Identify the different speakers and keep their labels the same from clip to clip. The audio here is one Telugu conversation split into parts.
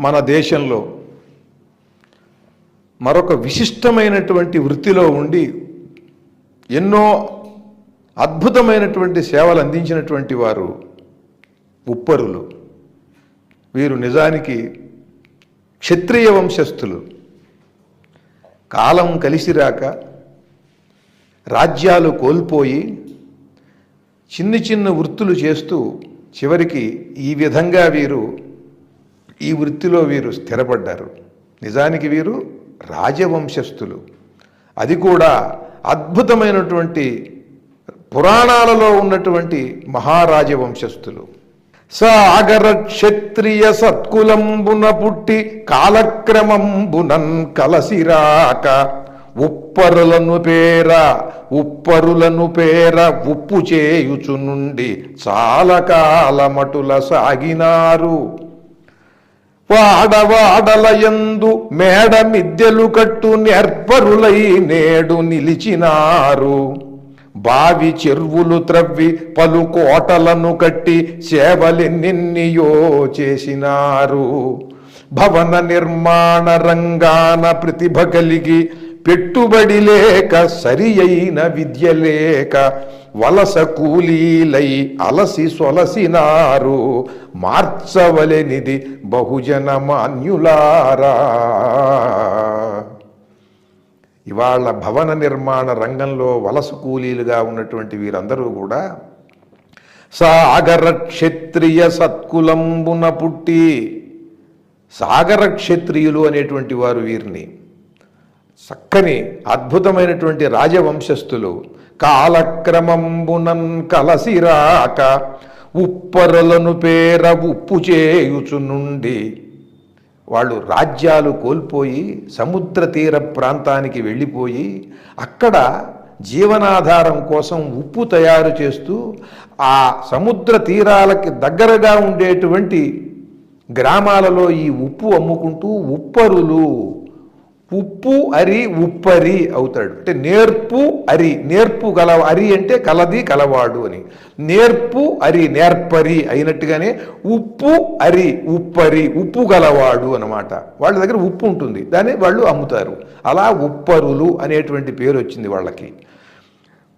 Speaker 1: మన దేశంలో మరొక విశిష్టమైనటువంటి వృత్తిలో ఉండి ఎన్నో అద్భుతమైనటువంటి సేవలు అందించినటువంటి వారు ఉప్పరులు. వీరు నిజానికి క్షత్రియ వంశస్థులు. కాలం కలిసి రాక రాజ్యాలు కోల్పోయి చిన్ని చిన్న వృత్తులు చేస్తూ చివరికి ఈ విధంగా వీరు ఈ వృత్తిలో వీరు స్థిరపడ్డారు. నిజానికి వీరు రాజవంశస్థులు. అది కూడా అద్భుతమైనటువంటి పురాణాలలో ఉన్నటువంటి మహారాజవంశస్థులు. సాగర క్షత్రియ సత్కులంబున పుట్టి కాలక్రమంబునన్ కలసిరాక ఉప్పరులను పేర ఉప్పరులను పేర ఉప్పు చేయుచు నుండి చాలా కాలమటుల సాగినారు. వాడవాడలయందు మేడ మిద్దెలు కట్టు నేర్పరులై నేడు నిలిచినారు. బావి చెరువులు త్రవ్వి పలు కోటలను కట్టి సేవలెన్నెన్నియో చేసినారు. భవన నిర్మాణ రంగాన ప్రతిభ కలిగి పెట్టుబడి లేక సరి అయిన విద్య లేక వలస కూలీలై అలసి సొలసినారు. మార్చవలెనిది బహుజన మాన్యులారా. ఇవాళ భవన నిర్మాణ రంగంలో వలస కూలీలుగా ఉన్నటువంటి వీరందరూ కూడా సాగర క్షత్రియ సత్కులంబున పుట్టి సాగర క్షత్రియులు అనేటువంటి వారు వీరిని. చక్కని అద్భుతమైనటువంటి రాజవంశస్థులు. కాలక్రమంబునన్ కలసిరాక ఉప్పరలను పేర ఉప్పు చేయుచు నుండి వాళ్ళు రాజ్యాలు కోల్పోయి సముద్ర తీర ప్రాంతానికి వెళ్ళిపోయి అక్కడ జీవనాధారం కోసం ఉప్పు తయారు చేస్తూ ఆ సముద్ర తీరాలకి దగ్గరగా ఉండేటువంటి గ్రామాలలో ఈ ఉప్పు అమ్ముకుంటూ ఉప్పరులు ఉప్పు అరి ఉప్పరి అవుతాడు. అంటే నేర్పు అరి. నేర్పు గల అరి అంటే కలది కలవాడు అని. నేర్పు అరి నేర్పరి అయినట్టుగానే ఉప్పు అరి ఉప్పరి ఉప్పు గలవాడు అనమాట వాళ్ళ దగ్గర ఉప్పు ఉంటుంది. దాన్ని వాళ్ళు అమ్ముతారు. అలా ఉప్పరులు అనేటువంటి పేరు వచ్చింది వాళ్ళకి.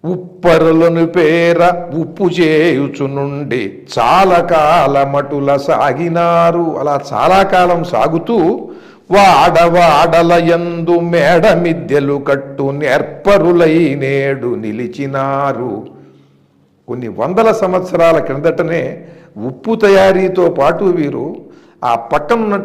Speaker 1: ఉప్పరులను పేర ఉప్పు చేయుచు నుండి చాలా కాలమటుల సాగినారు. అలా చాలా కాలం సాగుతూ వాడవాడలయందు మేడ మిద్దెలు కట్టు నేర్పరులై నేడు నిలిచినారు. కొన్ని వందల సంవత్సరాల క్రిందటనే ఉప్పు తయారీతో పాటు వీరు ఆ పక్కనున్న